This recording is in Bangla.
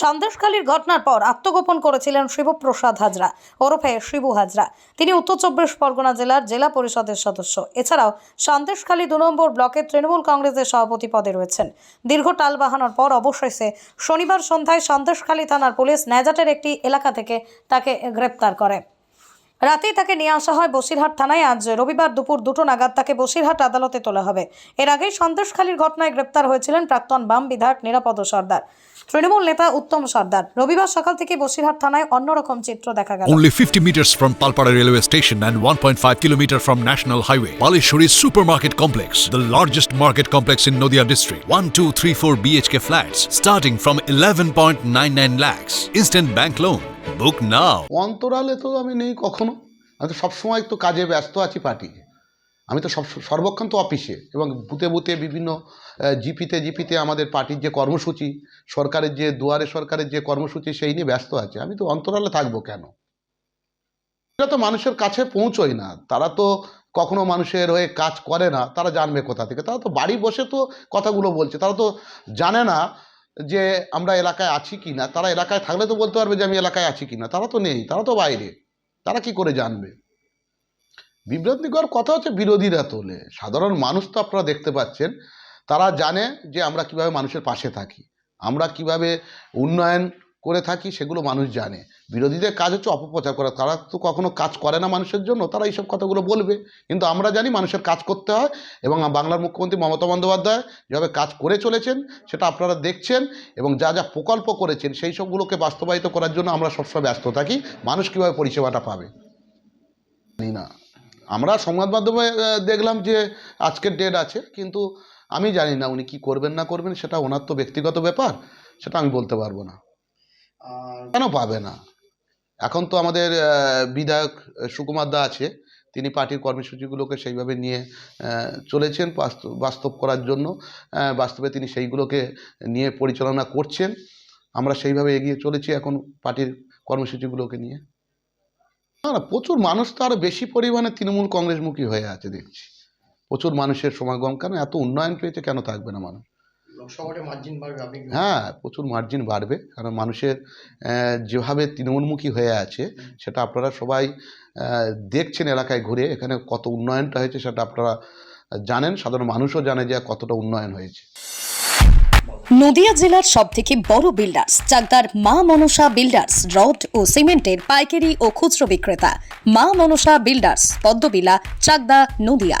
সন্দেশখালীর ঘটনার পর আত্মগোপন করেছিলেন শিবপ্রসাদ হাজরা, ওরফে শিবু হাজরা। তিনি উত্তর চব্বিশ পরগনা জেলার জেলা পরিষদের সদস্য। এছাড়াও সন্দেশখালী দু নম্বর ব্লকের তৃণমূল কংগ্রেসের সভাপতি পদে রয়েছেন। দীর্ঘ টাল বাহানোর পর অবশেষে শনিবার সন্ধ্যায় সন্দেশখালী থানার পুলিশ ন্যাজাটের একটি এলাকা থেকে তাকে গ্রেপ্তার করে। রাতেই তাকে নিয়ে আসা হয় বসিরহাট থানায় আজ রবিবার দুপুর দুটো নাগাদ তাকে বসিরহাট আদালতে তোলা হবে এর আগেই সন্দেশখালীর ঘটনায় গ্রেপ্তার হয়েছিলেন প্রাক্তন বাম বিধায়ক নিরাপদ সর্দার তৃণমূল নেতা উত্তম সর্দার রবিবার সকাল থেকে বসিরহাট থানায় অন্যরকম চিত্র দেখা গেল Only 50 meters from Palpara railway station and 1.5 kilometer from National Highway. Palishuri Supermarket Complex, the largest market complex in Noida district. 1, 2, 3, 4 BHK flats starting from 11.99 lakhs. Instant bank loan. Book now. অন্তরালে তো আমি নেই কখনো। আমি তো সবসময় তো কাজে ব্যস্ত আছি পার্টি আমি তো সব সর্বক্ষণ তো অফিসে এবং বুতে বুথে বিভিন্ন জিপিতে জিপিতে আমাদের পার্টির যে কর্মসূচি, সরকারের যে দুয়ারে সরকারের যে কর্মসূচি, সেই নিয়ে ব্যস্ত আছে। আমি তো অন্তরালে থাকব কেন? এটা তো মানুষের কাছে পৌঁছোয় না। তারা তো কখনো মানুষের হয়ে কাজ করে না। তারা জানবে কোথা থেকে। তারা তো বাড়ি বসে তো কথাগুলো বলছে। তারা তো জানে না যে আমরা এলাকায় আছি কি না, তারা এলাকায় থাকলে তো বলতে পারবে যে আমি এলাকায় আছি কি না, তারা তো নেই, তারা তো বাইরে, তারা কি করে জানবে? বিভ্রান্তিকর কথা হচ্ছে বিরোধীরা তোলে, সাধারণ মানুষ তো আপনারা দেখতে পাচ্ছেন, তারা জানে যে আমরা কীভাবে মানুষের পাশে থাকি, আমরা কীভাবে উন্নয়ন করে থাকি সেগুলো মানুষ জানে। বিরোধীদের কাজ হচ্ছে অপপ্রচার করা। তারা তো কখনো কাজ করে না মানুষের জন্য, তারা এইসব কথাগুলো বলবে। কিন্তু আমরা জানি মানুষের কাজ করতে হয় এবং বাংলার মুখ্যমন্ত্রী মমতা বন্দ্যোপাধ্যায় যেভাবে কাজ করে চলেছেন, সেটা আপনারা দেখছেন এবং যা যা প্রকল্প করেছেন, সেই সবগুলোকে বাস্তবায়িত করার জন্য আমরা সবসময় ব্যস্ত থাকি। মানুষ কীভাবে পরিষেবাটা পাবে? না। আমরা সংবাদ মাধ্যমে দেখলাম যে আজকের ডেট আছে, কিন্তু আমি জানি না উনি কি করবেন না করবেন, সেটা ওনার তো ব্যক্তিগত ব্যাপার, সেটা আমি বলতে পারব না। কেন পাবে না? এখন তো আমাদের বিধায়ক সুকুমার দা আছে, তিনি পার্টির কর্মসূচিগুলোকে সেইভাবে নিয়ে চলেছেন বাস্তব করার জন্য। বাস্তবে তিনি সেইগুলোকে নিয়ে পরিচালনা করছেন। আমরা সেইভাবে এগিয়ে চলেছি এখন পার্টির কর্মসূচিগুলোকে নিয়ে। না না, প্রচুর মানুষ তো আরও বেশি পরিমাণে তৃণমূল কংগ্রেসমুখী হয়ে আছে, দেখছি। প্রচুর মানুষের সমাগম। কেন এত উন্নয়ন পেয়েছে, কেন থাকবে না মানুষ? হ্যাঁ প্রচুর মার্জিন বাড়বে। কারণ মানুষের যেভাবে তৃণমূলমুখী হয়ে আছে সেটা আপনারা সবাই দেখছেন এলাকায় ঘুরে এখানে কত উন্নয়নটা হয়েছে সেটা আপনারা জানেন। সাধারণ মানুষও জানে যে কতটা উন্নয়ন হয়েছে। নদিয়া জেলার সব থেকে বড় বিল্ডার্স চাকদার মা মনসা বিল্ডার্স রড ও সিমেন্টের পাইকারি ও খুচরো বিক্রেতা। মা মনসা বিল্ডার্স পদ্মবিলা চাকদা নদিয়া।